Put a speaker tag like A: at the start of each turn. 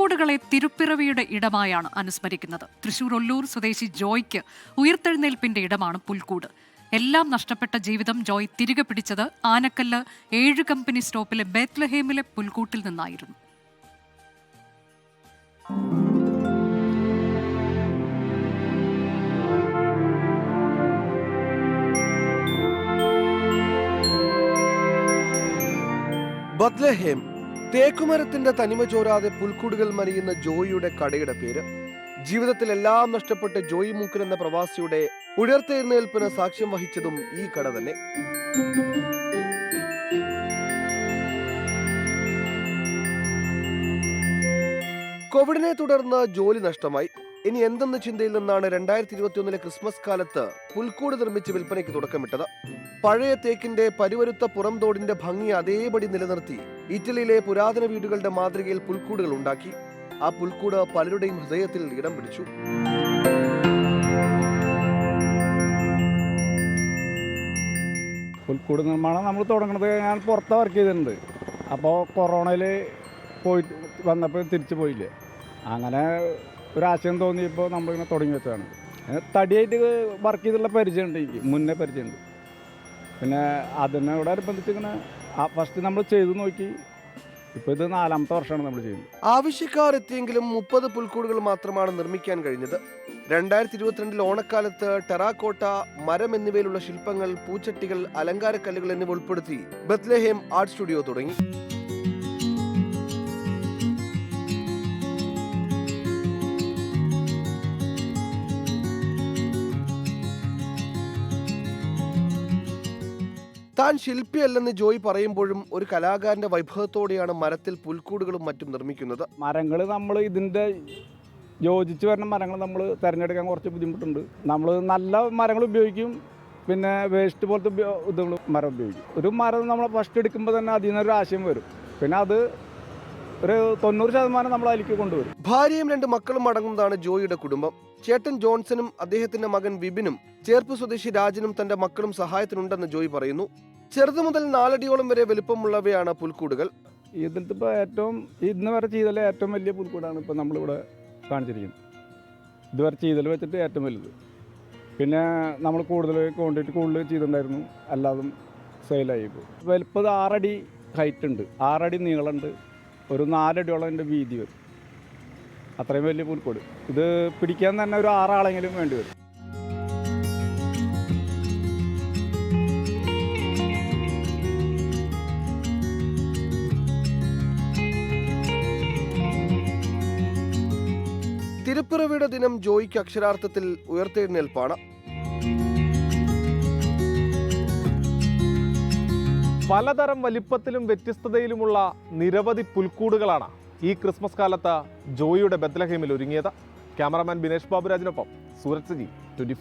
A: പുൽക്കൂടുകളെ തിരുപ്പിറവിയുടെ ഇടമായാണ് അനുസ്മരിക്കുന്നത്. തൃശൂർ ഒല്ലൂർ സ്വദേശി ജോയ്ക്ക് ഉയർത്തെഴുന്നേൽപ്പിന്റെ ഇടമാണ് പുൽക്കൂട്. എല്ലാം നഷ്ടപ്പെട്ട ജീവിതം ജോയ് തിരികെ പിടിച്ചത് ആനക്കല്ല് ഏഴ് കമ്പനി സ്റ്റോപ്പിലെ ബേത്ലഹേമിലെ പുൽക്കൂട്ടിൽ നിന്നായിരുന്നു.
B: ബദ്ലഹേം തേക്കുമരത്തിന്റെ തനിമ ചോരാതെ പുൽക്കൂടുകൾ മരിയുന്ന ജോയിയുടെ കടയുടെ പേര്. ജീവിതത്തിൽ എല്ലാം നഷ്ടപ്പെട്ട് ജോയി മൂക്കൻ എന്ന പ്രവാസിയുടെ ഉയർത്തെഴുന്നേൽപ്പിന് സാക്ഷ്യം വഹിച്ചതും ഈ കട തന്നെ. കോവിഡിനെ തുടർന്ന് ജോലി നഷ്ടമായി. ഇനി എന്തെന്ന ചിന്തയിൽ നിന്നാണ് രണ്ടായിരത്തി ഇരുപത്തിയൊന്നിലെ ക്രിസ്മസ് കാലത്ത് പുൽക്കൂട് നിർമ്മിച്ച് വിൽപ്പനയ്ക്ക് തുടക്കമിട്ടത്. പഴയ തേക്കിന്റെ പരുവരുത്ത പുറംതോടിന്റെ ഭംഗി അതേപടി നിലനിർത്തി ഇറ്റലിയിലെ പുരാതന വീടുകളുടെ മാതൃകയിൽ പുൽക്കൂടുകൾ ഉണ്ടാക്കി. ആ പുൽക്കൂട് പലരുടെയും ഹൃദയത്തിൽ ഇടം പിടിച്ചു.
C: പുൽക്കൂട് നിർമ്മാണം നമ്മൾ തുടങ്ങുന്നത് ഞാൻ പുറത്ത് വർക്ക് ചെയ്തിട്ടുണ്ട്. അപ്പോൾ കൊറോണയിൽ പോയി വന്നപ്പോൾ തിരിച്ചു പോയില്ലേ. അങ്ങനെ ഒരാശയം തോന്നിയപ്പോൾ നമ്മളിങ്ങനെ തുടങ്ങി വെച്ചതാണ്. തടിയായിട്ട് വർക്ക് ചെയ്തുള്ള പരിചയമുണ്ട് എനിക്ക്. മുന്നേ പരിചയമുണ്ട്. പിന്നെ അതിനോടനുബന്ധിച്ച് ഇങ്ങനെ ഫസ്റ്റ് നമ്മൾ ചെയ്തു നോക്കി. ഇപ്പോൾ ഇത് നാലാമത്തെ വർഷമാണ് നമ്മൾ ചെയ്യുന്നത്.
B: ആവശ്യക്കാർ എത്തിയെങ്കിലും മുപ്പത് പുൽക്കൂടുകൾ മാത്രമാണ് നിർമ്മിക്കാൻ കഴിഞ്ഞത്. രണ്ടായിരത്തി ഇരുപത്തിരണ്ടിൽ ഓണക്കാലത്ത് ടെറാക്കോട്ട മരം എന്നിവയിലുള്ള ശില്പങ്ങൾ പൂച്ചട്ടികൾ അലങ്കാരക്കല്ലുകൾ എന്നിവ ഉൾപ്പെടുത്തി ബത്ലഹേം ആർട്ട് സ്റ്റുഡിയോ തുടങ്ങി. താൻ ശില്പിയല്ലെന്ന് ജോയി പറയുമ്പോഴും ഒരു കലാകാരന്റെ വൈഭവത്തോടെയാണ് മരത്തിൽ പുൽക്കൂടുകളും മറ്റും നിർമ്മിക്കുന്നത്.
C: മരങ്ങൾ നമ്മൾ ഇതിന്റെ യോജിച്ച് വരുന്ന മരങ്ങൾ നമ്മൾ തിരഞ്ഞെടുക്കാൻ കുറച്ച് ബുദ്ധിമുട്ടുണ്ട്. നമ്മൾ നല്ല മരങ്ങൾ ഉപയോഗിക്കും പിന്നെ വേസ്റ്റ് പോലത്തെ ഇതുകൾ മരം ഉപയോഗിക്കും. ഒരു മരം നമ്മൾ ഫസ്റ്റ് എടുക്കുമ്പോൾ തന്നെ അതിൽ നിന്നൊരു ആശയം വരും. പിന്നെ അത് ഒരു തൊണ്ണൂറ് ശതമാനം നമ്മൾ അതിലേക്ക് കൊണ്ടുവരും.
B: ഭാര്യയും രണ്ട് മക്കളും അടങ്ങുന്നതാണ് ജോയിയുടെ കുടുംബം. ചേട്ടൻ ജോൺസണും അദ്ദേഹത്തിന്റെ മകൻ വിപിനും ചേർപ്പ് സ്വദേശി രാജനും തന്റെ മക്കളും സഹായത്തിനുണ്ടെന്ന് ജോയി പറയുന്നു. ചെറുതു മുതൽ നാലടിയോളം വരെ വലുപ്പമുള്ളവയാണ് പുൽക്കൂടുകൾ.
C: ഇതിലത്തെ ഇപ്പോൾ ഏറ്റവും ഇന്ന് വരെ ചെയ്തതിലെ ഏറ്റവും വലിയ പുൽക്കൂടാണ് ഇപ്പോൾ നമ്മളിവിടെ കാണിച്ചിരിക്കുന്നത്. ഇതുവരെ ചെയ്തൽ വെച്ചിട്ട് ഏറ്റവും വലുത്. പിന്നെ നമ്മൾ കൂടുതൽ ക്വാണ്ടിറ്റി കൂടുതൽ ചെയ്തിട്ടുണ്ടായിരുന്നു. അല്ലാതും സെയിലായി ഇപ്പോൾ വലുപ്പത് ആറടി ഹൈറ്റ് ഉണ്ട്. ആറടി നീളമുണ്ട്. ഒരു നാലടിയോളം എന്റെ വീതി വരും. അത്രയും വലിയ പുൽക്കൂട്. ഇത് പിടിക്കാൻ തന്നെ ഒരു ആറാളെങ്കിലും വേണ്ടി വരും.
B: തിരുപ്പിറവിയുടെ ദിനം ജോയിക്ക് അക്ഷരാർത്ഥത്തിൽ ഉയർത്തെഴുന്നേൽപ്പാണ്.
D: പലതരം വലിപ്പത്തിലും വ്യത്യസ്തതയിലുമുള്ള നിരവധി പുൽക്കൂടുകളാണ് ഈ ക്രിസ്മസ് കാലത്ത് ജോയിയുടെ ബത്ലഹേമിൽ ഒരുങ്ങിയത്. ക്യാമറാമാൻ ബിനേഷ് ബാബുരാജിനൊപ്പം സൂരജ് സജി ട്വന്റി